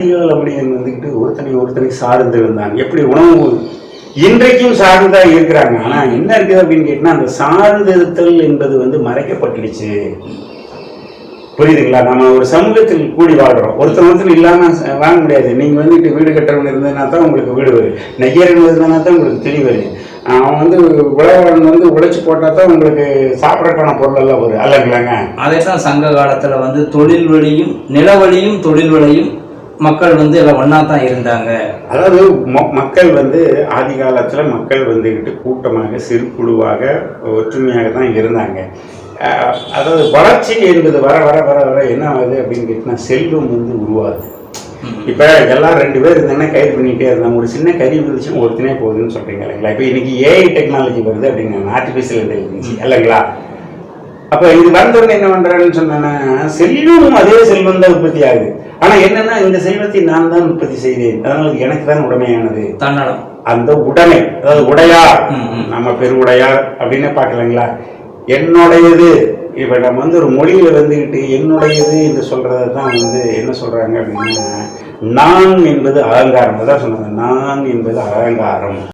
அதிகால அப்படின்னு வந்துக்கிட்டு ஒருத்தனை ஒருத்தனை சார்ந்து இருந்தான் எப்படி உணவு இன்றைக்கும் சார்ந்தா இருக்கிறாங்க. ஆனா என்ன இருக்குது அப்படின்னு கேட்டினா அந்த சார்ந்திருத்தல் என்பது வந்து மறைக்கப்பட்டுடுச்சு. புரியுதுங்களா? நம்ம ஒரு சமூகத்தில் கூடி வாழ்றோம். ஒருத்தர் ஒருத்தர் இல்லாம வாங்க முடியாது. நீங்க வந்துட்டு வீடு கட்டுறவங்க இருந்ததுனா தான் உங்களுக்கு வீடு வரும். நெய்யரன் இருந்ததுனா தான் உங்களுக்கு தெளிவு வரும். அவன் வந்து உழவன் வந்து உழைச்சி போட்டா தான் உங்களுக்கு சாப்பிட்றதுக்கான பொருள் எல்லாம் வரும். அல்லங்களாங்க தான் சங்க காலத்துல வந்து தொழில் வழியும் நிலவழியும் தொழில் வழியும் மக்கள் வந்து எல்லாம் ஒண்ணா தான் இருந்தாங்க. அதாவது மக்கள் வந்து ஆதி காலத்துல மக்கள் வந்துக்கிட்டு கூட்டமாக சிறு குழுவாக ஒற்றுமையாக தான் இருந்தாங்க. அதாவது வளர்ச்சி என்பது வர வர வர வர என்ன ஆகுது அப்படின்னு கேட்டினா செல்வம் வந்து உருவாகுது. இப்போ எல்லாம் ரெண்டு பேர் இருந்தாங்கன்னா கைது பண்ணிகிட்டே இருந்தாங்க. ஒரு சின்ன கறி வந்துச்சுன்னா ஒருத்தனே போகுதுன்னு சொல்றீங்க இல்லைங்களா? இப்போ இன்னைக்கு ஏஐ டெக்னாலஜி வருது அப்படிங்க ஆர்டிஃபிஷியல் இன்டெலிஜென்சி இல்லைங்களா? அப்போ இது வந்தவங்க என்ன பண்றாங்கன்னு சொன்னா செல்வம் அதே செல்வம் தான் உற்பத்தி ஆகுது. ஆனா என்னன்னா இந்த செல்வத்தை நான் தான் உற்பத்தி செய்தேன். அதனால எனக்கு தான் உடைமையானது. தன்னலம் அந்த உடைமை அதாவது உடையார் ம். நம்ம பெருவுடையார் அப்படின்னு பார்க்கலங்களா? என்னுடையது. இப்ப நம்ம வந்து ஒரு மொழியில வந்துக்கிட்டு என்னுடையது என்று சொல்றதை தான் வந்து என்ன சொல்றாங்க அப்படின்னா நான் என்பது அகங்காரம் அதான் சொன்னாங்க நான் என்பது அகங்காரம்